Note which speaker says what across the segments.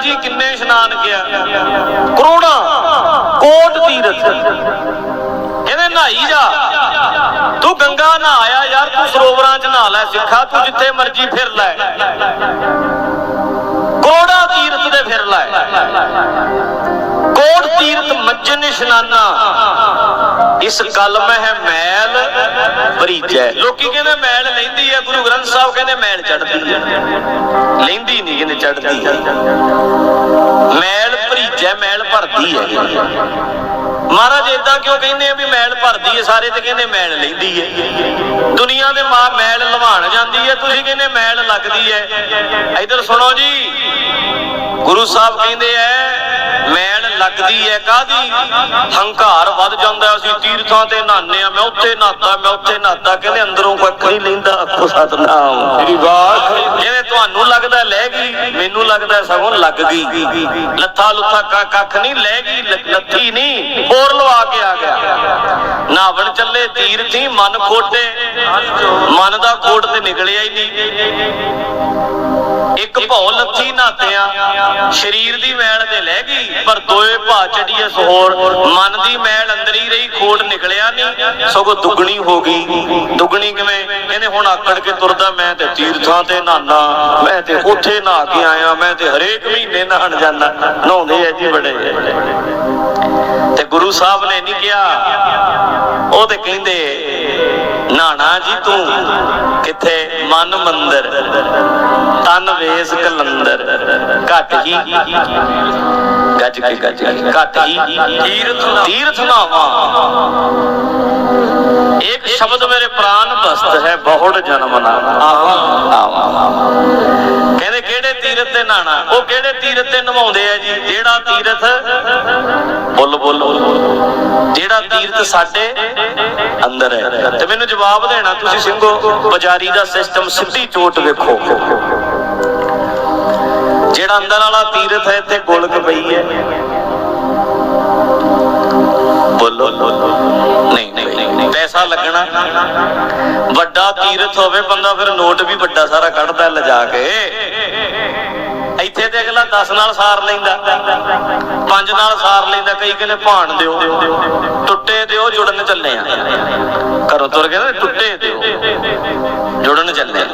Speaker 1: ਜੀ, ਕਿੰਨੇ ਇਸ਼ਨਾਨ ਗਿਆ ਕਰੋੜਾਂ, ਕੋਟ ਤੀਰਥ। ਕਹਿੰਦੇ ਨਹਾਈ ਜਾ। ਤੂੰ ਗੰਗਾ ਨਹਾਇਆ ਯਾਰ, ਤੂੰ ਸਰੋਵਰਾਂ 'ਚ ਨਹਾ ਲੈ ਸਿੱਖਾ, ਤੂੰ ਜਿੱਥੇ ਮਰਜ਼ੀ ਫਿਰ ਲੈ। ਕੋੜਾ ਤੀਰਥ ਦੇ ਫਿਰ ਲੈ। ਕੋਟ ਤੀਰਥ ਮੱਜਨ ਇਸ਼ਨਾਨਾ। ਇਸ ਗੱਲ ਹੈ ਮੈਲ ਭਰੀਜੈ ਲੋਕੀ ਕਹਿੰਦੇ ਮੈਲ ਲੈਂਦੀ ਹੈ ਗੁਰੂ ਗ੍ਰੰਥ ਸਾਹਿਬ ਕਹਿੰਦੇ ਮੈਲ ਚੜਦੀ ਹੈ ਲੈਂਦੀ ਨਹੀਂ ਕਹਿੰਦੇ ਚੜਦੀ ਮੈਲ ਭਰੀਜੈ ਮੈਲ ਭਰਦੀ ਹੈ। ਮਹਾਰਾਜ ਇਦਾਂ ਕਿਉਂ ਕਹਿੰਦੇ ਆ ਵੀ ਮੈਲ ਭਰਦੀ ਹੈ ਸਾਰੇ ਤੇ ਕਹਿੰਦੇ ਮੈਲ ਲੈਂਦੀ ਹੈ ਦੁਨੀਆ ਦੇ ਮਾਂ ਮੈਲ ਲਵਾਣ ਜਾਂਦੀ ਹੈ ਤੁਸੀਂ ਕਹਿੰਦੇ ਮੈਲ ਲੱਗਦੀ ਹੈ ਇਧਰ ਸੁਣੋ ਜੀ ਗੁਰੂ ਸਾਹਿਬ ਕਹਿੰਦੇ ਐ ਮੈਲ ਲੱਗਦੀ ਐ ਕਾਦੀ ਹੰਕਾਰ ਵੱਧ ਜਾਂਦਾ ਅਸੀਂ ਤੀਰਥਾਂ ਤੇ ਨਹਾਉਂਦੇ ਆ ਮੈਂ ਉੱਥੇ ਨਹਾਤਾ ਮੈਂ ਉੱਥੇ ਨਹਾਤਾ ਕਹਿੰਦੇ ਅੰਦਰੋਂ ਕੱਖ ਨਹੀਂ ਲੈਂਦਾ ਆਖੋ ਸਤਨਾਮ।
Speaker 2: ਮੇਰੀ ਬਾਤ।
Speaker 1: ਕਹਿੰਦੇ ਤੁਹਾਨੂੰ ਲੱਗਦਾ ਲੈ ਗਈ ਮੈਨੂੰ ਲੱਗਦਾ ਸਗੋਂ ਲੱਗ ਗਈ। ਲੱਥਾ ਲੁੱਥਾ ਕੱਖ ਨਹੀਂ, ਲੈ ਗਈ ਲੱਥੀ ਨਹੀਂ ਹੋਰ ਲਵਾ ਕੇ ਆ ਗਿਆ। ਨਾਵਣ ਚੱਲੇ ਤੀਰਥੀ ਮਨ ਖੋਟੇ। ਮਨ ਦਾ ਕੋਟ ਤੇ ਨਿਕਲਿਆ ਹੀ ਨਹੀਂ। ਇੱਕ ਭੌ ਲੱਥੀ ਨਾਤਿਆਂ, ਸਰੀਰ ਦੀ ਮੈਲ ਤੇ ਲੈ ਗਈ, ਪਰ ਦੋਏ ਭਾ ਚੜੀਏ ਸਹੋਰ ਮਨ ਦੀ ਮੈਲ ਅੰਦਰ ਹੀ ਰਹੀ, ਖੋਟ ਨਿਕਲਿਆ ਨਹੀਂ, ਸਗੋਂ ਦੁੱਗਣੀ ਹੋ ਗਈ। ਦੁੱਗਣੀ ਕਿਵੇਂ? ਕਹਿੰਦੇ ਹੁਣ ਆਕੜ ਕੇ ਤੁਰਦਾ ਮੈਂ ਤੇ ਤੀਰਥਾਂ ਤੇ ਨਹਾਨਾ, ਮੈਂ ਤੇ ਉੱਥੇ ਨਹਾ ਕੇ ਆਇਆ, ਮੈਂ ਤੇ ਹਰੇਕ ਮਹੀਨੇ ਨਹਾਣ ਜਾਂਦਾ। ਨਹਾਉਂਦੇ ਐ ਜੀ ਬੜੇ। ਤੇ ਗੁਰੂ ਸਾਹਿਬ ਨੇ ਨਹੀਂ ਕਿਹਾ ਉਹ ਤੇ ਕਹਿੰਦੇ, ਨਾਣਾ ਜੀ ਤੂੰ ਕਿੱਥੇ? ਮਨ ਮੰਦਰ, ਤਨ ਵੇਸ ਕਲੰਦਰ। ਘਟ ਹੀ ਗੱਜ ਕੇ ਗੱਜ ਕੇ, ਘਟ ਹੀ ਤੀਰਥ ਤੀਰਥ ਨਾਵਾ। ਇੱਕ ਸ਼ਬਦ ਮੇਰੇ ਪ੍ਰਾਨ ਬਸਤ ਹੈ, ਬਹੁੜ ਜਨਮ ਨਾ ਕਹਿੰਦੇ, ਕਿਹੜੇ ਤੀਰਥ ਤੇ ਨਹਾਣਾ ਉਹ ਕਿਹੜੇ ਤੀਰਥ ਤੇ ਨਵਾਉਂਦੇ ਆ ਜੀ? ਜਿਹੜਾ ਤੀਰਥ, ਬੁੱਲ ਬੁੱਲ। ਜਿਹੜਾ ਤੀਰਥ ਸਾਡੇ ਅੰਦਰ ਹੈ। ਤੇ ਮੈਨੂੰ ਜਵਾਬ ਦੇਣਾ, ਤੁਸੀਂ ਸਿੰਘੋ ਪੁਜਾਰੀ ਦਾ ਸਿਸਟਮ ਸਿੱਧੀ ਚੋਟ ਵੇਖੋ। ਜਿਹੜਾ ਅੰਦਰ ਵਾਲਾ ਤੀਰਥ ਹੈ ਤੇ ਗੋਲਕ ਪਈ ਹੈ। ਬੋਲੋ। ਨਹੀਂ ਨਹੀਂ। ਪੈਸਾ ਲੱਗਣਾ। ਵੱਡਾ ਤੀਰਥ ਹੋਵੇ, ਬੰਦਾ ਫਿਰ ਨੋਟ ਵੀ ਵੱਡਾ ਸਾਰਾ ਕੱਢਦਾ, ਲਿਜਾ ਕੇ। ਇੱਥੇ ਤੇ ਅਗਲਾ 10 ਨਾਲ ਸਾਰ ਲੈਂਦਾ 5 ਨਾਲ ਸਾਰ ਲੈਂਦਾ, ਕਈ ਕਹਿੰਦੇ ਭਾਣ ਦਿਓ। ਟੁੱਟੇ ਦਿਓ, ਜੁੜਨ ਚੱਲੇ ਆ। ਘਰੋਂ ਤੁਰ ਕੇ ਟੁੱਟੇ ਦਿਓ, ਜੁੜਨ ਚੱਲੇ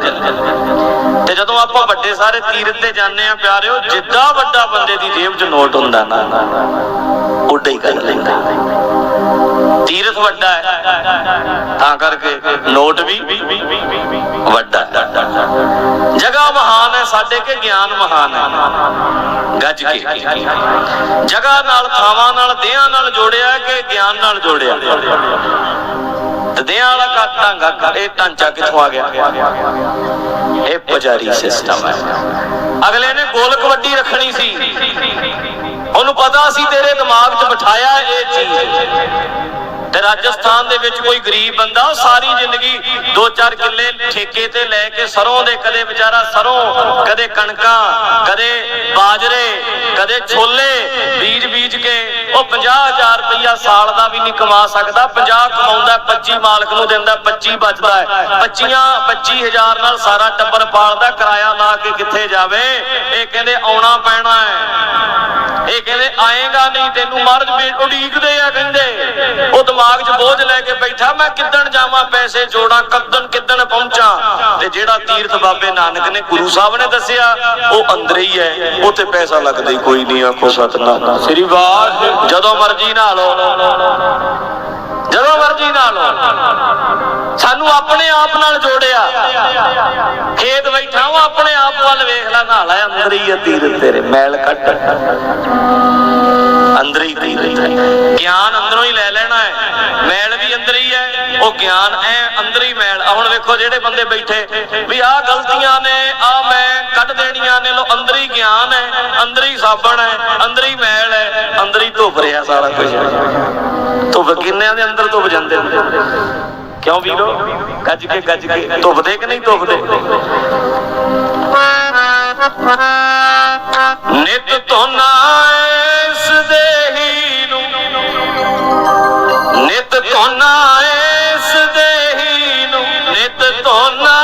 Speaker 1: ਤੇ ਜਦੋਂ ਆਪਾਂ ਵੱਡੇ ਸਾਰੇ ਤੀਰ ਤੇ ਜਾਂਦੇ ਆ ਪਿਆਰਿਓ ਜਿੱਦਾਂ ਵੱਡਾ ਬੰਦੇ ਦੀ ਜੇਬ 'ਚ ਨੋਟ ਹੁੰਦਾ ਨਾ, ਉੱਡਾ ਹੀ ਕਰ ਲੈਂਦਾ। ਤੀਰਥ ਵੱਡਾ ਹੈ। ਤਾਂ ਕਰਕੇ ਨੋਟ ਵੀ ਵੱਡਾ ਹੈ। ਜਗ੍ਹਾ ਮਹਾਨ ਹੈ, ਸਾਡੇ ਕੇ ਗਿਆਨ ਮਹਾਨ ਹੈ। ਗੱਜ ਕੇ। ਜਗ੍ਹਾ ਨਾਲ, ਥਾਵਾਂ ਨਾਲ, ਦੇਹਾਂ ਨਾਲ ਜੋੜਿਆ ਹੈ ਕਿ ਗਿਆਨ ਨਾਲ ਜੋੜਿਆ? ਤੇ ਦੇਹਾਂ ਵਾਲਾ ਕਾ ਢਾਂਗਾ ਇਹ ਢਾਂਚਾ ਕਿੱਥੋਂ ਆ ਗਿਆ? ਇਹ ਪੁਜਾਰੀ ਸਿਸਟਮ ਹੈ। ਅਗਲੇ ਨੇ ਗੋਲ ਕਬੱਡੀ ਰੱਖਣੀ ਸੀ। ਉਹਨੂੰ ਪਤਾ ਸੀ ਤੇਰੇ ਦਿਮਾਗ 'ਚ ਬਿਠਾਇਆ ਇਹ ਚੀਜ਼। ਰਾਜਸਥਾਨ ਦੇ ਵਿੱਚ ਕੋਈ ਗਰੀਬ ਬੰਦਾ, ਉਹ ਸਾਰੀ ਜ਼ਿੰਦਗੀ 2-4 ਕਿੱਲੇ ਠੇਕੇ ਤੇ ਲੈ ਕੇ ਸਰੋਂ ਦੇ ਕਦੇ ਵਿਚਾਰਾ ਸਰੋਂ, ਕਦੇ ਕਣਕਾਂ, ਕਦੇ ਬਾਜਰੇ, ਕਦੇ ਛੋਲੇ ਬੀਜ ਬੀਜ ਕੇ ਉਹ 50000 ਰੁਪਇਆ ਸਾਲ ਦਾ ਵੀ ਨਹੀਂ ਕਮਾ ਸਕਦਾ। 50 ਕਮਾਉਂਦਾ 25 ਮਾਲਕ ਨੂੰ ਦਿੰਦਾ 25 ਬਚਦਾ ਹੈ। 25 25000 ਨਾਲ ਸਾਰਾ ਟੱਬਰ ਪਾਲਦਾ, ਕਿਰਾਇਆ ਲਾ ਕੇ ਕਿੱਥੇ ਜਾਵੇ? ਇਹ ਕਹਿੰਦੇ ਆਉਣਾ ਪੈਣਾ ਹੈ। ਇਹ ਕਹਿੰਦੇ ਆਏਗਾ ਨਹੀਂ, ਤੈਨੂੰ ਮਹਾਰਾਜ ਉਡੀਕਦੇ ਆ, ਕਹਿੰਦੇ। ਉਹ ਦਿਮਾਗ 'ਚ ਬੋਝ ਲੈ ਕੇ ਬੈਠਾ ਮੈਂ ਕਿੱਦਣ ਜਾਵਾਂ ਪੈਸੇ ਜੋੜਾਂ ਕਦੋਂ ਕਿੱਦਣ ਪਹੁੰਚਾਂ? ਤੇ ਜਿਹੜਾ ਤੀਰਥ ਬਾਬੇ ਨਾਨਕ ਨੇ ਗੁਰੂ ਸਾਹਿਬ ਨੇ ਦੱਸਿਆ ਉਹ ਅੰਦਰ ਹੀ ਹੈ ਉੱਥੇ ਪੈਸਾ ਲੱਗਦਾ ਹੀ ਕੋਈ ਨਹੀਂ ਆਖੋ ਸਤਨਾਮ।
Speaker 2: ਸ੍ਰੀ ਬਾਤ
Speaker 1: ਜਦੋਂ ਮਰਜ਼ੀ ਨਾ ਲਓ। ਜਦੋਂ ਮਰਜ਼ੀ ਨਾ ਲਓ। ਸਾਨੂੰ ਆਪਣੇ ਆਪ ਨਾਲ ਜੋੜਿਆ। ਖੇਤ ਬੈਠਾ ਉਹ ਆਪਣੇ ਆਪ ਵੱਲ ਵੇਖ ਲੈ ਨਾਲ ਹੈ ਅੰਦਰ ਹੀ ਹੈ ਤੇਰੇ, ਮੈਲ ਕੱਟ ਅੰਦਰ ਹੀ ਤੀਰਥ ਗਿਆਨ ਅੰਦਰੋਂ ਹੀ ਲੈ ਲੈਣਾ ਹੈ, ਮੈਲ ਵੀ ਅੰਦਰ ਹੀ ਹੈ ਉਹ ਗਿਆਨ ਐ, ਅੰਦਰ ਹੀ ਮੈਲ ਹੁਣ ਵੇਖੋ ਜਿਹੜੇ ਬੰਦੇ ਬੈਠੇ, ਵੀ ਆਹ ਗਲਤੀਆਂ ਨੇ ਆ ਮੈਂ ਕੱਢ ਦੇਣੀਆਂ ਨੇ, ਲੋ ਅੰਦਰ ਹੀ ਗਿਆਨ ਹੈ, ਅੰਦਰ ਹੀ ਸਾਬਣ ਹੈ, ਅੰਦਰ ਹੀ ਮੈਲ ਹੈ, ਅੰਦਰ ਹੀ ਧੁੱਪ ਰਿਹਾ ਸਾਰਾ ਕੁਝ ਧੁੱਪ ਕਿੰਨਿਆਂ ਦੇ ਅੰਦਰ ਧੁੱਪ ਜਾਂਦੇ ਹੁੰਦੇ ਕਿਉਂ ਵੀਰੋ? ਗੱਜ ਕੇ ਗੱਜ ਕੇ। ਧੁੱਪਦੇ ਕਿ ਨਹੀਂ ਧੁੱਪਦੇ? ਨਿਤ ਧੋਨਾ ਇਸ ਦੇਹੀ ਨੂੰ। ਨਿਤ ਧੋਨਾ ਇਸ ਦੇਹੀ ਨੂੰ। ਨਿਤ ਧੋਨਾ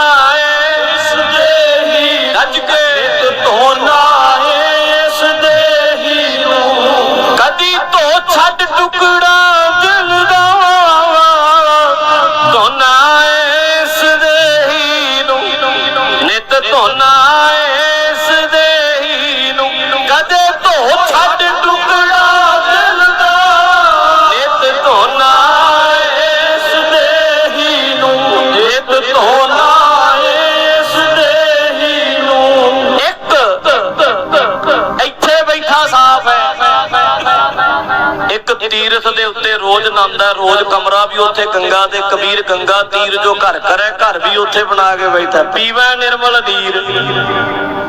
Speaker 1: ਤੀਰਥ ਦੇ ਉੱਤੇ ਰੋਜ਼ ਨੰਦਾ ਰੋਜ਼ ਕਮਰਾ ਵੀ ਉੱਥੇ ਗੰਗਾ ਦੇ, ਕਬੀਰ ਗੰਗਾ ਤੀਰ ਜੋ ਘਰ ਕਰੇ, ਘਰ ਵੀ ਉੱਥੇ ਬਣਾ ਕੇ ਬੈਠਾ। ਪੀਵੈ ਨਿਰਮਲ ਨੀਰ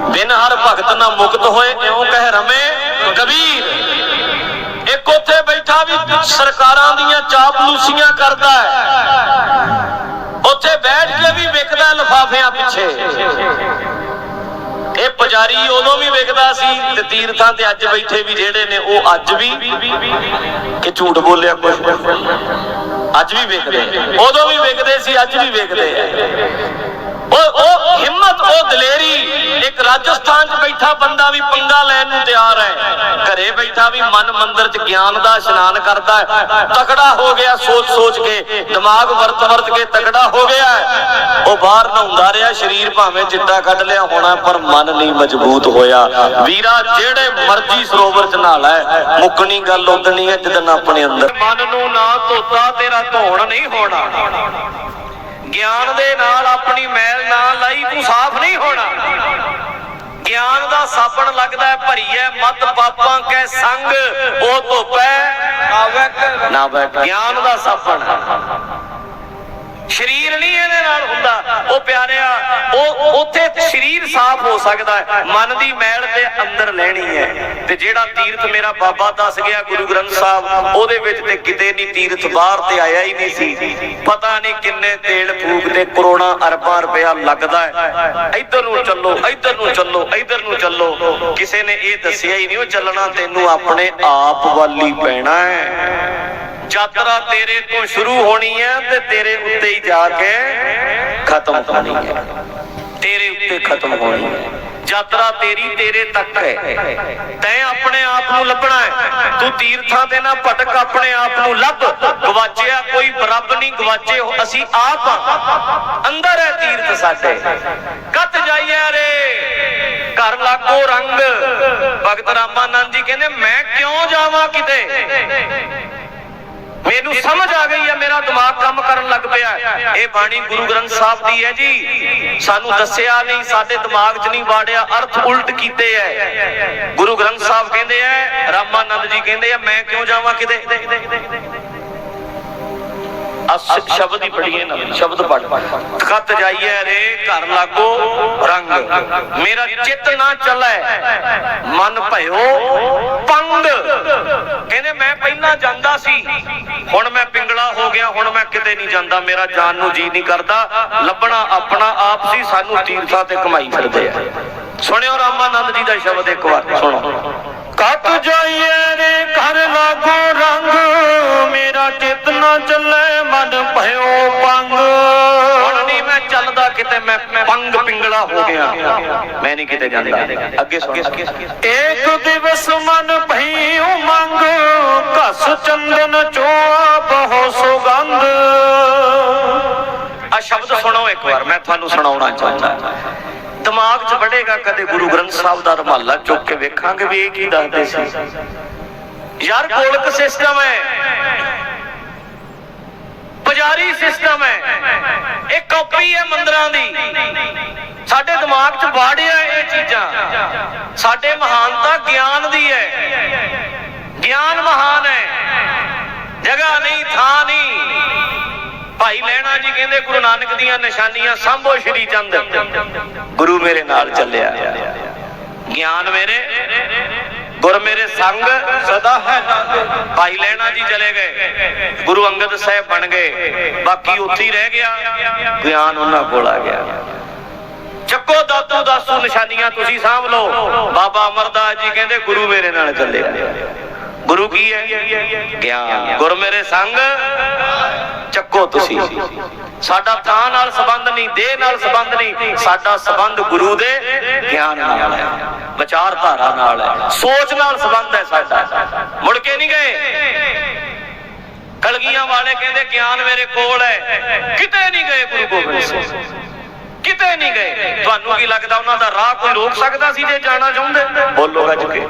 Speaker 1: ਬਿਨ ਹਰ ਭਗਤ ਨਾ ਮੁਕਤ ਹੋਏ, ਇਉਂ ਕਹਿ ਰਮੇ ਕਬੀਰ। ਇੱਕ ਉੱਥੇ ਬੈਠਾ ਵੀ ਸਰਕਾਰਾਂ ਦੀਆਂ ਚਾਪਲੂਸੀਆਂ ਕਰਦਾ ਹੈ। ਉੱਥੇ ਬੈਠ ਕੇ ਵੀ ਵਿਕਦਾ ਲਫਾਫਿਆਂ ਪਿੱਛੇ। ਇਹ ਪੁਜਾਰੀ ਉਦੋਂ ਵੀ ਵੇਖਦਾ ਸੀ ਤੇ ਤੀਰਥਾਂ ਤੇ ਅੱਜ ਬੈਠੇ ਵੀ ਜਿਹੜੇ ਨੇ ਉਹ ਅੱਜ ਵੀ ਕਿ ਝੂਠ ਬੋਲਿਆ ਕੁਝ ਅੱਜ ਵੀ ਵੇਖਦੇ ਉਦੋਂ ਵੀ ਵੇਖਦੇ ਸੀ, ਅੱਜ ਵੀ ਵੇਖਦੇ ਆ। ਉਹ ਉਹ ਹਿੰਮਤ, ਉਹ ਦਲੇਰੀ। ਇੱਕ ਰਾਜਸਥਾਨ 'ਚ ਬੈਠਾ ਬੰਦਾ ਵੀ ਪੰਗਾ ਲੈਣ ਨੂੰ ਤਿਆਰ ਹੈ। ਘਰੇ ਬੈਠਾ ਵੀ ਮਨ ਮੰਦਰ 'ਚ ਗਿਆਨ ਦਾ ਇਸ਼ਨਾਨ ਕਰਦਾ ਹੈ। ਤਕੜਾ ਹੋ ਗਿਆ ਸੋਚ ਸੋਚ ਕੇ। ਦਿਮਾਗ ਵਰਤ ਵਰਤ ਕੇ ਤਕੜਾ ਹੋ ਗਿਆ ਉਹ ਬਾਹਰ ਨਹਾਉਂਦਾ ਰਿਹਾ, ਸਰੀਰ ਭਾਵੇਂ ਚਿੱਟਾ ਕੱਢ ਲਿਆ ਹੋਣਾ, ਪਰ ਮਨ ਨਹੀਂ ਮਜ਼ਬੂਤ ਹੋਇਆ। ਵੀਰਾ ਜਿਹੜੇ ਮਰਜ਼ੀ ਸਰੋਵਰ 'ਚ ਨਹਾ ਲੈ। ਮੁੱਕਣੀ ਗੱਲ ਉਦਣੀ ਹੈ ਜਦੋਂ ਆਪਣੇ ਅੰਦਰ। ਮਨ ਨੂੰ ਨਾ ਧੋਤਾ, ਤੇਰਾ ਧੋਣ ਨਹੀਂ ਹੋਣਾ। ਗਿਆਨ ਦੇ ਨਾਲ ਆਪਣੀ ਮੈਲ ਨਾ ਲਾਈ ਤੂੰ ਸਾਫ਼ ਨਹੀਂ ਹੋਣਾ ਗਿਆਨ ਦਾ ਸਾਬਣ ਲੱਗਦਾ ਹੈ ਭਰੀਐ ਮਤ ਪਾਪਾਂ ਕੈ ਸੰਗ ਉਹ ਧੋਪੈ ਨਾ ਬੈਠ ਗਿਆਨ ਦਾ ਸਾਬਣ। ਸ਼ਰੀਰ ਨਹੀਂ ਇਹਦੇ ਨਾਲ ਹੁੰਦਾ। ਉਹ ਪਿਆਰਿਆ, ਉਹ ਉੱਥੇ ਸ਼ਰੀਰ ਸਾਫ਼ ਹੋ ਸਕਦਾ ਹੈ। ਮਨ ਦੀ ਮੈਲ ਤੇ ਅੰਦਰ ਲੈਣੀ ਹੈ। ਤੇ ਜਿਹੜਾ ਤੀਰਥ ਮੇਰਾ ਬਾਬਾ ਦੱਸ ਗਿਆ ਗੁਰੂ ਗ੍ਰੰਥ ਸਾਹਿਬ, ਉਹਦੇ ਵਿੱਚ ਤੇ ਕਿਤੇ ਨਹੀਂ ਤੀਰਥ ਬਾਹਰ ਤੇ ਆਇਆ ਹੀ ਨਹੀਂ ਸੀ। ਪਤਾ ਨਹੀਂ ਕਿੰਨੇ ਤੇਲ ਫੂਕ ਤੇ ਕਰੋੜਾਂ ਅਰਬਾਂ ਰੁਪਇਆ ਲੱਗਦਾ ਹੈ। ਇੱਧਰ ਨੂੰ ਚੱਲੋ, ਇੱਧਰ ਨੂੰ ਚੱਲੋ, ਇੱਧਰ ਨੂੰ ਚੱਲੋ। ਕਿਸੇ ਨੇ ਇਹ ਦੱਸਿਆ ਹੀ ਨਹੀਂ, ਉਹ ਚੱਲਣਾ ਤੈਨੂੰ ਆਪਣੇ ਆਪ ਵੱਲ ਹੀ ਪੈਣਾ ਹੈ। ਯਾਤਰਾ ਤੇਰੇ ਤੋਂ ਸ਼ੁਰੂ ਹੋਣੀ ਹੈ ਤੇ ਤੇਰੇ ਉੱਤੇ ਹੀ ਜਾ ਕੇ ਖਤਮ ਹੋਣੀ ਹੈ। ਤੇਰੇ ਉੱਤੇ ਖਤਮ ਹੋਣੀ ਹੈ। ਯਾਤਰਾ ਤੇਰੀ ਤੇਰੇ ਤੱਕ ਹੈ। ਤੈਂ ਆਪਣੇ ਆਪ ਨੂੰ ਲੱਭਣਾ ਹੈ। ਤੂੰ ਤੀਰਥਾਂ ਤੇ ਨਾ ਭਟਕ ਆਪਣੇ ਆਪ ਨੂੰ ਲੱਭ। ਗਵਾਚਿਆ ਕੋਈ ਰੱਬ ਨਹੀਂ, ਗਵਾਚੇ ਅਸੀਂ ਆਪ ਅੰਦਰ ਹੈ ਤੀਰਥ ਸਾਡੇ। ਕੱਤ ਜਾਈਏ ਰੇ। ਘਰ ਲਾਗੋ ਰੰਗ। ਭਗਤ ਰਾਮਾਨੰਦ ਜੀ ਕਹਿੰਦੇ, ਮੈਂ ਕਿਉਂ ਜਾਵਾਂ ਕਿਤੇ? ਮੈਨੂੰ ਸਮਝ ਆ ਗਈ ਹੈ, ਮੇਰਾ ਦਿਮਾਗ ਕੰਮ ਕਰਨ ਲੱਗ ਪਿਆ ਇਹ ਬਾਣੀ ਗੁਰੂ ਗ੍ਰੰਥ ਸਾਹਿਬ ਦੀ ਹੈ ਜੀ। ਸਾਨੂੰ ਦੱਸਿਆ ਨਹੀਂ, ਸਾਡੇ ਦਿਮਾਗ 'ਚ ਨਹੀਂ ਵਾੜਿਆ, ਅਰਥ ਉਲਟ ਕੀਤੇ ਐ। ਗੁਰੂ ਗ੍ਰੰਥ ਸਾਹਿਬ ਕਹਿੰਦੇ ਐ, ਰਾਮਾਨੰਦ ਜੀ ਕਹਿੰਦੇ ਆ ਮੈਂ ਕਿਉਂ ਜਾਵਾਂ ਕਿਤੇ? ਅਸ ਸ਼ਬਦ ਹੀ ਪੜੀਏ ਨਾ ਸ਼ਬਦ ਪੜ ਖਤ ਜਾਈਏ ਰੇ ਘਰ ਲਾਗੋ, ਰੰਗ। ਮੇਰਾ ਚਿੱਤ ਨਾ ਚੱਲੈ, ਮਨ ਭਇਓ, ਪੰਗ। ਕਹਿੰਦੇ ਮੈਂ ਪਹਿਲਾਂ ਜਾਂਦਾ ਸੀ, ਹੁਣ ਮੈਂ ਪਿੰਗਲਾ ਹੋ ਗਿਆ, ਹੁਣ ਮੈਂ ਕਿਤੇ ਨਹੀਂ ਜਾਂਦਾ। ਮੇਰਾ ਜਾਨ ਨੂੰ ਜੀ ਨਹੀਂ ਕਰਦਾ। ਲੱਭਣਾ ਆਪਣਾ ਆਪ ਸੀ, ਸਾਨੂੰ ਤੀਰਥਾਂ ਤੇ ਕਮਾਈ ਫਿਰਦੇ ਆ। ਸੁਣਿਓ ਰਾਮਾਨੰਦ ਜੀ ਦਾ ਸ਼ਬਦ ਇੱਕ ਵਾਰ, ਸੁਣੋ। ਕੱਟ ਜਾਈਏ ਰੇ ਘਰ ਲਾਗੋ ਰੰਗ। ਮੇਰਾ ਚਿੱਤ ਨਾ ਚੱਲੇ ਮਨ ਭਇਓ ਪੰਗ ਹੁਣ ਨਹੀਂ ਮੈਂ ਚੱਲਦਾ ਕਿਤੇ ਮੈਂ ਪੰਗ ਪਿੰਗਲਾ ਹੋ ਗਿਆ। ਮੈਂ ਨਹੀਂ ਕਿਤੇ ਜਾਂਦਾ। ਅੱਗੇ ਸੁਣ। ਇੱਕ ਦਿਵਸ ਮਨ ਭਈ ਉਮੰਗ ਘਸ ਚੰਦਨ ਚੋਆ ਬਹੁ ਸੁਗੰਧ। ਆ ਸ਼ਬਦ ਸੁਣੋ ਇੱਕ ਵਾਰ ਮੈਂ ਤੁਹਾਨੂੰ ਸੁਣਾਉਣਾ ਚਾਹੁੰਦਾ। ਦਿਮਾਗ 'ਚ ਵੜੇਗਾ ਕਦੇ ਗੁਰੂ ਗ੍ਰੰਥ ਸਾਹਿਬ ਦਾ ਰਮਾਲਾ ਚੁੱਕ ਕੇ ਵੇਖਾਂਗੇ ਵੀ ਇਹ ਕੀ ਦੱਸਦੇ ਸੀ। ਯਾਰ ਗੋਲਕ ਸਿਸਟਮ ਹੈ। ਪੁਜਾਰੀ ਸਿਸਟਮ ਹੈ। ਇਹ ਕਾਪੀ ਹੈ ਮੰਦਰਾਂ ਦੀ। ਸਾਡੇ ਦਿਮਾਗ 'ਚ ਵਾੜਿਆ ਇਹ ਚੀਜ਼ਾਂ। ਸਾਡੇ ਮਹਾਨਤਾ ਗਿਆਨ ਦੀ ਹੈ। ਗਿਆਨ ਮਹਾਨ ਹੈ। ਜਗ੍ਹਾ ਨਹੀਂ, ਥਾਂ ਨਹੀਂ। ਭਾਈ ਲੈਣਾ ਜੀ ਕਹਿੰਦੇ, ਗੁਰੂ ਨਾਨਕ ਦੀਆਂ ਨਿਸ਼ਾਨੀਆਂ ਸੰਭੋ ਸ਼੍ਰੀ ਚੰਦ। ਗੁਰੂ ਮੇਰੇ ਨਾਲ ਚੱਲਿਆ। ਗਿਆਨ ਮੇਰੇ, ਗੁਰ ਮੇਰੇ ਸੰਗ ਸਦਾ ਹੈ ਭਾਈ ਲੈਣਾ ਜੀ ਚਲੇ ਗਏ। ਗੁਰੂ ਅੰਗਦ ਸਾਹਿਬ ਬਣ ਗਏ। ਬਾਕੀ ਉੱਥੇ ਹੀ ਰਹਿ ਗਿਆ। ਗਿਆਨ ਉਹਨਾਂ ਕੋਲ ਆ ਗਿਆ। ਚੱਕੋ ਦਾਤੂ ਦਾਸੂ ਨਿਸ਼ਾਨੀਆਂ ਤੁਸੀਂ ਸਾਂਭ ਲਓ। ਬਾਬਾ ਅਮਰਦਾਸ ਜੀ ਕਹਿੰਦੇ, ਗੁਰੂ ਮੇਰੇ ਨਾਲ ਚੱਲਿਆ। ਗੁਰੂ ਕੀ ਹੈ? ਗਿਆਨ। ਗੁਰ ਮੇਰੇ ਸੰਗ ਚੱਕੋ ਤੁਸੀਂ। ਸਾਡਾ ਥਾਂ ਨਾਲ ਸੰਬੰਧ ਨਹੀਂ ਦੇਹ ਨਾਲ ਸੰਬੰਧ ਨਹੀਂ, ਸਾਡਾ ਸੰਬੰਧ ਗੁਰੂ ਦੇ ਗਿਆਨ ਨਾਲ ਹੈ, ਵਿਚਾਰਧਾਰਾ ਨਾਲ ਹੈ, ਸੋਚ ਨਾਲ ਸੰਬੰਧ ਹੈ ਸਾਡਾ। ਮੁੜ ਕੇ ਨਹੀਂ ਗਏ? ਕਲਗੀਆਂ ਵਾਲੇ ਕਹਿੰਦੇ ਗਿਆਨ ਮੇਰੇ ਕੋਲ ਹੈ। ਕਿਤੇ ਨਹੀਂ ਗਏ ਗੁਰੂ ਗੋਬਿੰਦ ਸਿੰਘ। ਕਿਤੇ ਨਹੀਂ ਗਏ। ਤੁਹਾਨੂੰ ਕੀ ਲੱਗਦਾ ਉਹਨਾਂ ਦਾ ਰਾਹ ਕੋਈ ਰੋਕ ਸਕਦਾ ਸੀ ਜੇ ਜਾਣਾ ਚਾਹੁੰਦੇ? ਬੋਲੋ ਗੱਜ ਕੇ।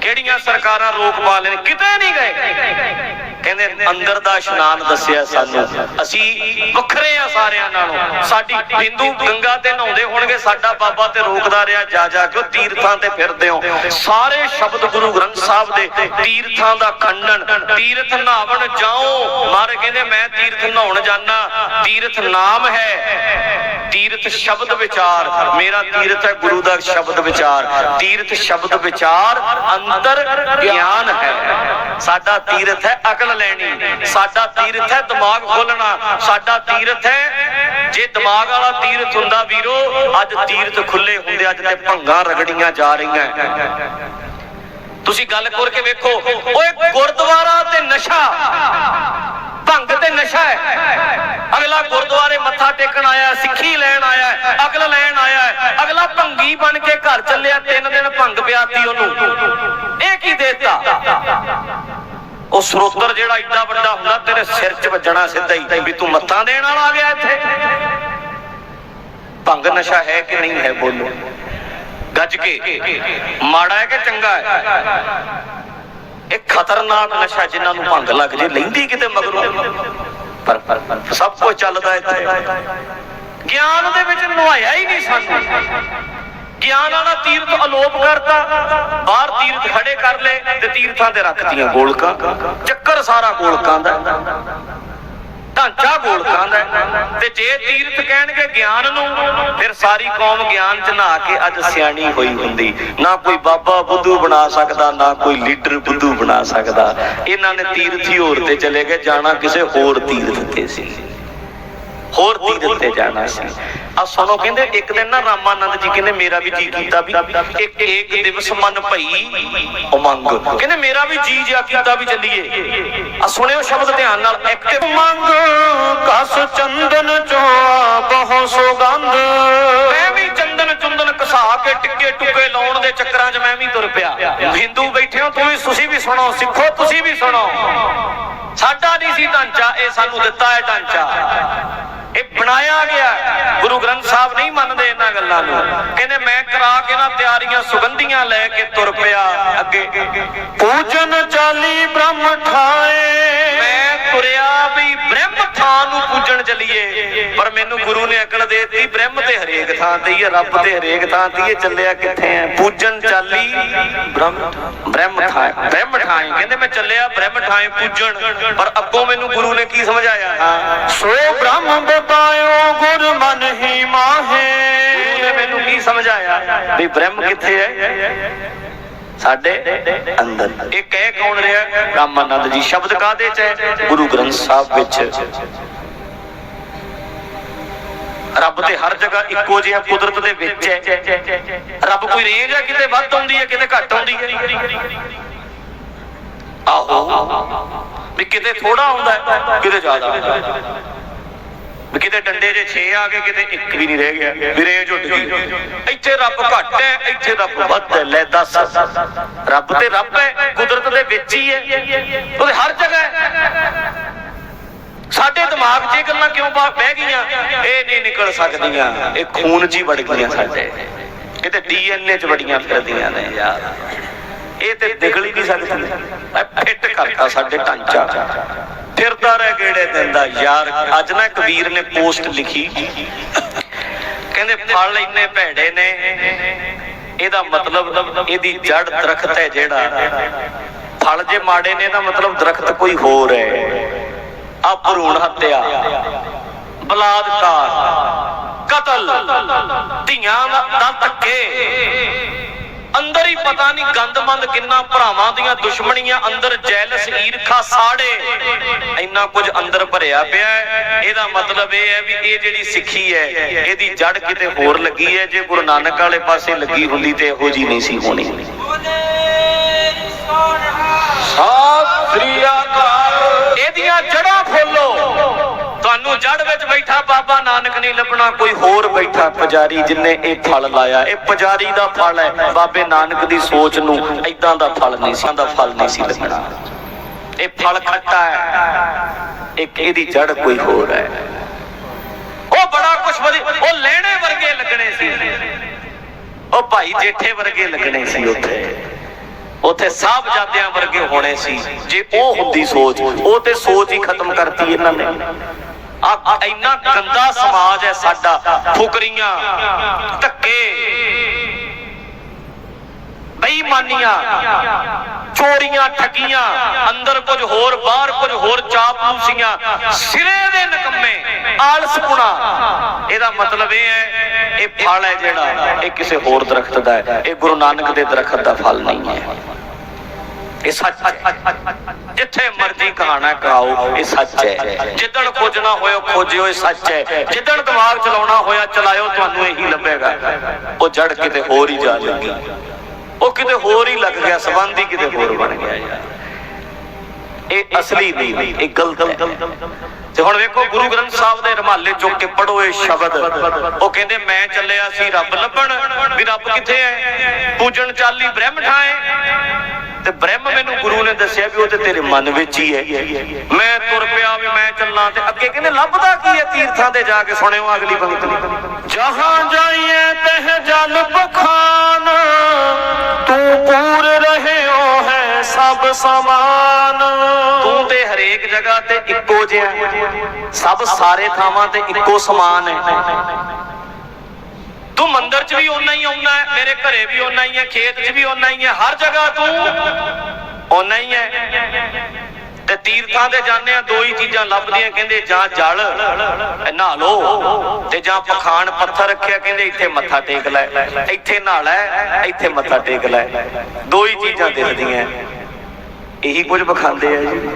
Speaker 1: ਕਿਹੜੀਆਂ ਸਰਕਾਰਾਂ ਰੋਕ ਪਾ ਲੈਣ? ਕਿਤੇ ਨਹੀਂ ਗਏ। ਕਹਿੰਦੇ ਅੰਦਰ ਦਾ ਇਸ਼ਨਾਨ ਦੱਸਿਆ ਸਾਨੂੰ। ਅਸੀਂ ਵੱਖਰੇ ਆ ਸਾਰਿਆਂ ਨਾਲੋਂ। ਸਾਡੀ ਹਿੰਦੂ ਗੰਗਾ ਤੇ ਨਹਾਉਂਦੇ ਹੋਣਗੇ, ਸਾਡਾ ਬਾਬਾ ਤੇ ਰੋਕਦਾ ਰਿਹਾ, ਜਾ ਜਾ ਕੇ ਤੀਰਥਾਂ ਤੇ ਫਿਰਦੇ ਹੋ। ਸਾਰੇ ਸ਼ਬਦ ਗੁਰੂ ਗ੍ਰੰਥ ਸਾਹਿਬ ਦੇ ਤੀਰਥਾਂ ਦਾ ਖੰਡਨ, ਤੀਰਥ ਨਹਾਵਣ ਜਾਓ। ਮਾਰੇ ਕਹਿੰਦੇ, ਮੈਂ ਤੀਰਥ ਨਹਾਉਣ ਜਾਣਾ ਤੀਰਥ ਨਾਮ ਹੈ। ਤੀਰਥ ਸ਼ਬਦ ਵਿਚਾਰ, ਮੇਰਾ ਤੀਰਥ ਹੈ ਗੁਰੂ ਦਾ ਸ਼ਬਦ ਵਿਚਾਰ। ਤੀਰਥ ਸ਼ਬਦ ਵਿਚਾਰ ਅੰਦਰ ਗਿਆਨ ਹੈ। ਸਾਡਾ ਤੀਰਥ ਹੈ ਅਕਲ ਲੈਣੀ। ਸਾਡਾ ਤੀਰਥ ਹੈ ਦਿਮਾਗ ਖੋਲਣਾ। ਸਾਡਾ ਤੀਰਥ ਹੈ। ਜੇ ਦਿਮਾਗ ਵਾਲਾ ਤੀਰਥ ਹੁੰਦਾ ਵੀਰੋ ਅੱਜ ਤੀਰਥ ਖੁੱਲੇ ਹੁੰਦੇ ਅੱਜ ਤੇ ਭੰਗਾਂ ਰਗੜੀਆਂ ਜਾ ਰਹੀਆਂ। ਤੁਸੀਂ ਗੱਲ ਕਰ ਵੇਖੋ ਓਏ ਗੁਰਦੁਆਰਾ ਤੇ ਨਸ਼ਾ। ਭੰਗ ਤੇ ਨਸ਼ਾ ਹੈ। ਅਗਲਾ ਗੁਰਦੁਆਰੇ ਮੱਥਾ ਟੇਕਣ ਆਇਆ ਸਿੱਖੀ ਲੈਣ ਆਇਆ ਹੈ, ਲੈਣ ਆਇਆ ਅਗਲਾ ਭੰਗੀ ਬਣ ਕੇ ਘਰ ਚੱਲਿਆ ਤਿੰਨ ਦਿਨ ਭੰਗ ਪਿਆਤੀ ਉਹਨੂੰ। ਉਹ ਸਰੋਤਰ ਜਿਹੜਾ ਏਡਾ ਵੱਡਾ ਹੁੰਦਾ, ਤੇਰੇ ਸਿਰ 'ਚ ਵੱਜਣਾ ਸਿੱਧਾ ਹੀ, ਵੀ ਤੂੰ ਮੱਥਾ ਦੇਣ ਵਾਲਾ ਆ ਗਿਆ ਇੱਥੇ। ਭੰਗ ਨਸ਼ਾ ਹੈ ਕਿ ਨਹੀਂ ਹੈ ਬੋਲੋ? ਗੱਜ ਕੇ, ਮਾੜਾ ਹੈ ਕਿ ਚੰਗਾ ਹੈ? ਇਹ ਖਤਰਨਾਕ ਨਸ਼ਾ ਜਿਨ੍ਹਾਂ ਨੂੰ ਭੰਗ ਲੱਗ ਜੇ, ਲੈਂਦੀ ਕਿਤੇ ਮਗਰੋਂ? ਪਰ ਸਭ ਕੁਝ ਚੱਲਦਾ ਇੱਥੇ। ਗਿਆਨ ਦੇ ਵਿੱਚ ਨੁਹਾਇਆ ਹੀ ਨਹੀਂ ਸਾਨੂੰ। ਗਿਆਨ ਵਾਲਾ ਤੀਰਥ ਅਲੋਪ ਕਰਤਾ, ਬਾਹਰ ਤੀਰਥ ਖੜੇ ਕਰ ਲੈ ਤੇ ਤੀਰਥਾਂ ਤੇ ਰੱਖਤੀਆਂ ਗੋਲਕਾਂ। ਚੱਕਰ ਸਾਰਾ ਗੋਲਕਾਂ ਦਾ। ਢਾਂਚਾ ਗੋਲਕਾਂ ਦਾ। ਤੇ ਜੇ ਤੀਰਥ ਕਹਿਣਗੇ ਗਿਆਨ ਨੂੰ, ਫਿਰ ਸਾਰੀ ਕੌਮ ਗਿਆਨ ਚ ਨਹਾ ਕੇ ਅੱਜ ਸਿਆਣੀ ਹੋਈ ਹੁੰਦੀ। ਨਾ ਕੋਈ ਬਾਬਾ ਬੁੱਧੂ ਬਣਾ ਸਕਦਾ, ਨਾ ਕੋਈ ਲੀਡਰ ਬੁੱਧੂ ਬਣਾ ਸਕਦਾ। ਇਹਨਾਂ ਨੇ ਤੀਰਥ ਹੀ ਹੋਰ ਤੇ ਚਲੇ ਗਏ, ਜਾਣਾ ਕਿਸੇ ਹੋਰ ਤੀਰਥ ਤੇ ਸੀ। ਹੋਰ ਤੀਰਥ ਤੇ ਜਾਣਾ ਸੀ। ਆ ਸੁਣੋ ਕਹਿੰਦੇ ਇੱਕ ਦਿਨ ਨਾ ਰਾਮਾਨੰਦ ਜੀ ਕਹਿੰਦੇ ਮੇਰਾ ਵੀ ਜੀ ਕੀਤਾ ਵੀ ਇੱਕ ਇੱਕ ਦਿਵਸ ਮਨ ਭਈ ਉਮੰਗ ਕਹਿੰਦੇ ਮੇਰਾ ਵੀ ਜੀ ਜਿਆ ਕੀਤਾ ਵੀ ਚੱਲੀਏ। ਆ ਸੁਣਿਓ ਸ਼ਬਦ ਧਿਆਨ ਨਾਲ। ਇੱਕ ਤੇ
Speaker 2: ਮੰਗ। ਕਸ ਚੰਦਨ ਚੋਆ ਬਹੁ ਸੁਗੰਧ।
Speaker 1: ਦੇ ਚੱਕਰਾਂ 'ਚ ਮੈਂ ਵੀ ਤੁਰ ਪਿਆ। ਹਿੰਦੂ ਬੈਠੇ ਹੋ ਤੁਸੀਂ ਤੁਸੀਂ ਵੀ ਸੁਣੋ, ਸਿੱਖੋ, ਤੁਸੀਂ ਵੀ ਸੁਣੋ। ਸਾਡਾ ਨਹੀਂ ਸੀ ਢਾਂਚਾ, ਇਹ ਸਾਨੂੰ ਦਿੱਤਾ ਹੈ ਢਾਂਚਾ। ਇਹ ਬਣਾਇਆ ਗਿਆ ਗੁਰੂ ਗ੍ਰੰਥ ਸਾਹਿਬ ਨਹੀਂ ਮੰਨਦੇ ਇਹਨਾਂ ਗੱਲਾਂ ਨੂੰ। ਕਹਿੰਦੇ ਮੈਂ ਕਰਾ ਕੇ ਨਾ ਤਿਆਰੀਆਂ, ਸੁਗੰਧੀਆਂ ਲੈ ਕੇ ਤੁਰ ਪਿਆ ਅੱਗੇ।
Speaker 2: ਪੂਜਨ ਚਾਲੀ ਬ੍ਰਹਮ ਠਾਏ।
Speaker 1: ਮੈਂ ਤੁਰਿਆ ਵੀ ਥਾਂ ਨੂੰ ਪੂਜਣ ਚੱਲੀਏ। ਪਰ ਮੈਨੂੰ ਗੁਰੂ ਨੇ ਅਕਲ ਦਿੱਤੀ ਬ੍ਰਹਮ ਤੇ ਹਰੇਕ ਥਾਂ ਤੇ ਹੀ ਰੱਬ ਤੇ ਹਰੇਕ ਥਾਂ ਤੇ ਹੀ ਚੱਲਿਆ ਕਿੱਥੇ ਹੈ ਪੂਜਨ ਚਾਲੀ ਬ੍ਰਹਮ ਬ੍ਰਹਮ ਥਾਂ ਬ੍ਰਹਮ ਥਾਂ। ਕਹਿੰਦੇ ਮੈਂ ਚੱਲਿਆ ਬ੍ਰਹਮ ਥਾਂ ਪੂਜਣ। ਪਰ ਅੱਗੋਂ ਮੈਨੂੰ ਗੁਰੂ ਨੇ ਕੀ ਸਮਝਾਇਆ?
Speaker 2: ਸੋ ਬ੍ਰਹਮ ਬਤਾਇਓ ਗੁਰ ਮਨ ਹੀ ਮਾਹੇ।
Speaker 1: ਗੁਰੂ ਨੇ ਮੈਨੂੰ ਕੀ ਸਮਝਾਇਆ? ਵੀ ਬ੍ਰਹਮ ਕਿੱਥੇ ਹੈ? ਸਾਡੇ ਅੰਦਰ। ਇਹ ਕਹਿ ਕੌਣ ਰਿਹਾ? ਰਾਮਾਨੰਦ ਜੀ ਸ਼ਬਦ ਕਾਦੇ ਚ ਹੈ? ਗੁਰੂ ਗ੍ਰੰਥ ਸਾਹਿਬ ਵਿੱਚ। ਰੱਬ ਤੇ ਹਰ ਜਗ੍ਹਾ ਇੱਕੋ ਜਿਹਾ ਕੁਦਰਤ ਦੇ ਵਿੱਚ ਹੈ। ਰੱਬ ਕੋਈ ਰੇਂਜ ਹੈ? ਕਿਤੇ ਵੱਧ ਆਉਂਦੀ ਹੈ, ਕਿਤੇ ਘੱਟ ਆਉਂਦੀ ਹੈ। ਆਹੋ। ਵੀ ਕਿਤੇ ਥੋੜਾ ਆਉਂਦਾ ਕਿਤੇ ਜ਼ਿਆਦਾ ਆਉਂਦਾ ਵੀ ਕਿਤੇ ਡੰਡੇ ਦੇ 6 ਆ ਗਏ, ਕਿਤੇ ਇੱਕ ਵੀ ਨਹੀਂ ਰਹਿ ਗਿਆ। ਵੀ ਉੱਡ ਗਈ। ਇੱਥੇ ਰੱਬ ਘੱਟ ਹੈ, ਇੱਥੇ ਰੱਬ ਵੱਧ ਹੈ। ਲੈ ਦੱਸ, ਰੱਬ ਤੇ ਰੱਬ ਹੈ, ਕੁਦਰਤ ਦੇ ਵਿੱਚ ਹੀ ਹੈ। ਉਹਦੇ ਹਰ ਜਗ੍ਹਾ ਹੈ। ਸਾਡੇ ਦਿਮਾਗ 'ਚ ਇਹ ਗੱਲਾਂ ਕਿਉਂ ਬਹਿ ਗਈਆਂ? ਇਹ ਨਹੀਂ ਨਿਕਲ ਸਕਦੀਆਂ। ਇਹ ਖੂਨ 'ਚ ਹੀ ਵੜ ਗਈਆਂ ਸਾਡੇ। ਇਹ ਤੇ ਡੀਐਨਏ 'ਚ ਵੜੀਆਂ ਫਿਰਦੀਆਂ ਨੇ ਯਾਰ। ਇਹ ਤੇ ਨਿਕਲ ਹੀ ਨਹੀਂ ਸਕਦੀ। ਫਿੱਟ ਕਰਤਾ ਸਾਡੇ ਢਾਂਚਾ। ਫਿਰਦਾ ਰਹਿ ਗੇੜੇ ਦਿੰਦਾ ਯਾਰ, ਅੱਜ ਨਾ ਇੱਕ ਨੇ ਪੋਸਟ ਲਿਖੀ। ਕਹਿੰਦੇ ਫਲ ਇੰਨੇ ਭੈੜੇ ਨੇ। ਇਹਦਾ ਮਤਲਬ ਇਹਦੀ ਜੜ ਦਰਖਤ ਹੈ ਜਿਹੜਾ। ਫਲ ਜੇ ਮਾੜੇ ਨੇ, ਇਹਦਾ ਮਤਲਬ ਦਰਖਤ ਕੋਈ ਹੋਰ ਹੈ। ਆ ਭਰੂਣ ਹੱਤਿਆ। ਬਲਾਤਕਾਰ। ਕਤਲ। ਧੀਆਂ ਦਾ ਧੱਕੇ। ਅੰਦਰ ਹੀ ਪਤਾ ਨਹੀਂ ਗੰਦਮੰਦ ਕਿੰਨਾ ਭਰਾਵਾਂ ਦੀਆਂ ਦੁਸ਼ਮਣੀਆਂ ਅੰਦਰ ਜੈਲਸ ਈਰਖਾ ਸਾੜੇ। ਇੰਨਾ ਕੁਝ ਅੰਦਰ ਭਰਿਆ ਪਿਆ ਇਹਦਾ ਮਤਲਬ ਇਹ ਹੈ ਵੀ ਇਹ ਜਿਹੜੀ ਸਿੱਖੀ ਹੈ ਇਹਦੀ ਜੜ ਕਿਤੇ ਹੋਰ ਲੱਗੀ ਹੈ। ਜੇ ਗੁਰੂ ਨਾਨਕ ਵਾਲੇ ਪਾਸੇ ਲੱਗੀ ਹੁੰਦੀ ਤੇ ਇਹੋ ਜੀ ਨਹੀਂ ਸੀ ਹੋਣੀ।
Speaker 2: ਸਤਿ ਸ੍ਰੀ ਅਕਾਲ
Speaker 1: ਇਹਦੀਆਂ ਜੜਾਂ ਤੁਹਾਨੂੰ ਜੜ ਵਿੱਚ ਬੈਠਾ ਬਾਬਾ ਨਾਨਕ ਨਹੀਂ ਲੱਭਣਾ, ਕੋਈ ਹੋਰ ਬੈਠਾ ਪੁਜਾਰੀ ਜਿਨੇ ਇਹ ਫਲ ਲਾਇਆ। ਇਹ ਪੁਜਾਰੀ ਦਾ ਫਲ ਹੈ। ਬਾਬੇ ਨਾਨਕ ਦੀ ਸੋਚ ਨੂੰ ਐਦਾਂ ਦਾ ਫਲ ਨਹੀਂ ਸੀ ਦਾ ਫਲ ਨਹੀਂ ਸੀ ਲੱਗਣਾ ਇਹ ਫਲ ਖੱਟਾ ਹੈ। ਇੱਕ ਇਹਦੀ ਜੜ ਕੋਈ ਹੋਰ ਹੈ। ਉਹ ਬੜਾ ਕੁਛ ਵਧੀ, ਉਹ ਲੈਣੇ ਵਰਗੇ ਲੱਗਣੇ ਸੀ। ਉਹ ਭਾਈ ਜੇਠੇ ਵਰਗੇ ਲੱਗਣੇ ਸੀ ਉੱਥੇ। ਉੱਥੇ ਸਾਹਿਬਜ਼ਾਦਿਆਂ ਵਰਗੇ ਹੋਣੇ ਸੀ। ਜੇ ਉਹ ਹੁੰਦੀ ਸੋਚ, ਉਹ ਤੇ ਸੋਚ ਹੀ ਖਤਮ ਕਰਤੀ ਇਹਨਾਂ ਨੇ। ਆ ਇੰਨਾ ਗੰਦਾ ਸਮਾਜ ਹੈ ਸਾਡਾ, ਫੁਕਰੀਆਂ, ਧੱਕੇ, ਬੇਈਮਾਨੀਆਂ, ਚੋਰੀਆਂ, ਠੱਗੀਆਂ, ਅੰਦਰ ਕੁਝ ਹੋਰ, ਬਾਹਰ ਕੁਝ ਹੋਰ ਚਾਪੂਸੀਆਂ ਸਿਰੇ ਦੇ ਨਕੰਮੇ ਆਲਸਪੁਣਾ ਇਹਦਾ ਮਤਲਬ ਇਹ ਹੈ, ਇਹ ਫਲ ਹੈ ਜਿਹੜਾ, ਇਹ ਕਿਸੇ ਹੋਰ ਦਰਖਤ ਦਾ ਹੈ, ਇਹ ਗੁਰੂ ਨਾਨਕ ਦੇ ਦਰਖਤ ਦਾ ਫਲ ਨਹੀਂ ਹੈ। ਇਹ ਸੱਚ ਹੈ। ਜਿੱਥੇ ਮਰਜ਼ੀ ਕਹਾਣਾ ਕਰਾਓ, ਇਹ ਸੱਚ ਹੈ। ਜਿੱਦਣ ਖੋਜਣਾ ਹੋਇਆ ਖੋਜਿਓ, ਇਹ ਸੱਚ ਹੈ। ਜਿੱਦਣ ਦਿਮਾਗ ਚਲਾਉਣਾ ਹੋਇਆ, ਚਲਾਇਓ, ਤੁਹਾਨੂੰ ਇਹੀ ਲੱਭੇਗਾ। ਉਹ ਜੜ ਕਿਤੇ ਹੋਰ ਹੀ ਜਾ ਲੱਗੀ ਉਹ ਕਿਤੇ ਹੋਰ ਹੀ ਲੱਗ ਗਿਆ, ਸਬੰਧ ਹੀ ਕਿਤੇ ਹੋਰ ਬਣ ਗਿਆ। ਯਾਰ ਇਹ ਅਸਲੀ ਨਹੀਂ, ਇਹ ਗਲਤ ਹੈ। ਤੇ ਹੁਣ ਵੇਖੋ ਗੁਰੂ ਗ੍ਰੰਥ ਸਾਹਿਬ ਦੇ ਰਮਾਲੇ ਚੁੱਕ ਕੇ ਪੜੋ ਇਹ ਸ਼ਬਦ। ਉਹ ਕਹਿੰਦੇ, ਮੈਂ ਚੱਲਿਆ ਸੀ ਰੱਬ ਲੱਭਣ, ਵੀ ਰੱਬ ਕਿੱਥੇ ਹੈ ਪੂਜਣ ਚਾਲੀ ਬ੍ਰਹਮ ਠਾਏ ਤੇ ਬ੍ਰਹਮ ਮੈਨੂੰ ਗੁਰੂ ਨੇ ਦੱਸਿਆ ਵੀ ਉਹ ਤੇ ਤੇਰੇ ਮਨ ਵਿੱਚ ਹੀ ਹੈ ਮੈਂ ਤੁਰ ਪਿਆ ਵੀ ਮੈਂ ਚੱਲਾਂ ਤੇ ਅੱਗੇ ਕਹਿੰਦੇ, ਲੱਭਦਾ ਕੀ ਹੈ ਤੀਰਥਾਂ ਤੇ ਜਾ ਕੇ ਸੁਣਿਓ ਅਗਲੀ ਪੰਕਤੀ?
Speaker 2: ਜਹਾਂ ਜਾਈਏ ਤਹ ਜਲ ਬਖਾਨ ਤੂੰ ਪੂਰ ਰਹਿਓ ਹੈ ਸਭ ਸਮਾਨ।
Speaker 1: ਹਰੇਕ ਜਗ੍ਹਾ ਤੇ ਇੱਕੋ ਜਿਹਾ ਸਭ ਸਾਰੇ ਥਾਵਾਂ ਤੇ ਇੱਕੋ ਸਮਾਨ ਹੈ। ਤੂੰ ਮੰਦਿਰ 'ਚ ਵੀ ਓਨਾ ਹੀ ਆਉਣਾ ਹੈ, ਮੇਰੇ ਘਰੇ ਵੀ ਓਨਾ ਹੀ ਹੈ, ਖੇਤ 'ਚ ਵੀ ਓਨਾ ਹੀ ਹੈ, ਹਰ ਜਗ੍ਹਾ ਤੂੰ ਓਨਾ ਹੀ ਹੈ। ਤੇ ਤੀਰਥਾਂ ਤੇ ਜਾਂਦੇ ਆ, ਦੋ ਹੀ ਚੀਜ਼ਾਂ ਲੱਭਦੀਆਂ, ਕਹਿੰਦੇ ਜਾਂ ਜਲ ਨਹਾ ਲੋ ਤੇ ਜਾਂ ਪਖਾਨ ਪੱਥਰ ਰੱਖਿਆ, ਕਹਿੰਦੇ ਇੱਥੇ ਮੱਥਾ ਟੇਕ ਲੈ, ਇੱਥੇ ਨਹਾ ਲੈ, ਇੱਥੇ ਮੱਥਾ ਟੇਕ ਲੈ। ਦੋ ਹੀ ਚੀਜ਼ਾਂ ਦਿਖਦੀਆਂ। ਇਹੀ ਕੁਝ ਵਿਖਾਉਂਦੇ ਆ ਜੀ।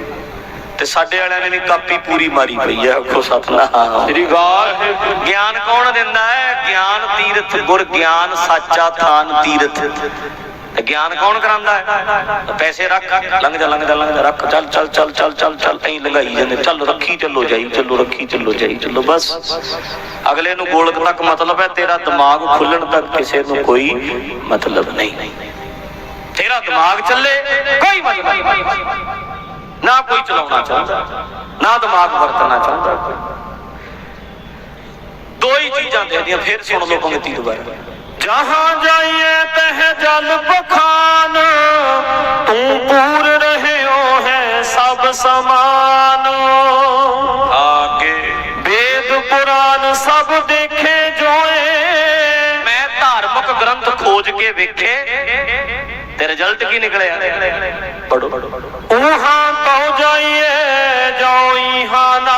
Speaker 1: ਤੇ ਸਾਡੇ ਵਾਲਿਆਂ ਨੇ ਵੀ ਕਾਪੀ ਪੂਰੀ ਮਾਰੀ ਪਈ ਹੈ, ਆਖੋ ਸਤਨਾਮ।
Speaker 2: ਸ੍ਰੀ ਵਾਹਿਗੁਰੂ
Speaker 1: ਗਿਆਨ ਕੌਣ ਦਿੰਦਾ ਹੈ? ਗਿਆਨ ਤੀਰਥ, ਗੁਰ ਗਿਆਨ ਸਾਚਾ ਥਾਨ ਤੀਰਥ। ਗਿਆਨ ਕੌਣ ਕਰਾਂਦਾ ਹੈ? ਪੈਸੇ ਰੱਖ, ਲੰਘ ਜਾ ਲੰਘ ਜਾ ਲੰਘ ਜਾ, ਰੱਖ। ਚੱਲ ਚੱਲ ਚੱਲ ਚੱਲ ਚੱਲ ਚੱਲ, ਐਂ ਲਗਾਈ ਜਾਂਦੇ। ਚੱਲ, ਰੱਖੀ, ਚੱਲੋ ਜਾਈ, ਚੱਲੋ, ਰੱਖੀ, ਚੱਲੋ ਜਾਈ, ਚੱਲੋ, ਬਸ। ਅਗਲੇ ਨੂੰ ਗੋਲਕ ਤੱਕ ਮਤਲਬ ਹੈ, ਤੇਰਾ ਦਿਮਾਗ ਖੁੱਲਣ ਤੱਕ ਕਿਸੇ ਨੂੰ ਕੋਈ ਮਤਲਬ ਨਹੀਂ। ਤੇਰਾ ਦਿਮਾਗ ਚੱਲੇ, ਕੋਈ ਮਤਲਬ ਨਹੀਂ। ਨਾ ਕੋਈ ਚਲਾਉਣਾ ਚਾਹੁੰਦਾ ਨਾ ਦਿਮਾਗ ਵਰਤਣਾ ਚਾਹੁੰਦਾ। ਦੋ ਹੀ ਚੀਜ਼ਾਂ ਦੇਦੀਆਂ ਫਿਰ ਸੁਣ ਲਓ ਪੰਕਤੀ ਦੁਬਾਰਾ।
Speaker 2: ਜਹਾਂ ਜਾਈਏ ਤਹ ਜਲ ਬਖਾਨ ਤੂੰ ਪੂਰ ਰਹਿਓ ਹੈ ਸਭ ਸਮਾਨ।
Speaker 1: ਆਗੇ।
Speaker 2: ਵੇਦ ਪੁਰਾਨ ਸਭ ਦੇਖੇ ਜੋਏ।
Speaker 1: ਮੈਂ ਧਾਰਮਿਕ ਗ੍ਰੰਥ ਖੋਜ ਕੇ ਵੇਖੇ। ਤੇ ਰਿਜ਼ਲਟ ਕੀ ਨਿਕਲਿਆ? ਪੜੋ
Speaker 2: ऊहां पहुंचाइए जाओ इहाना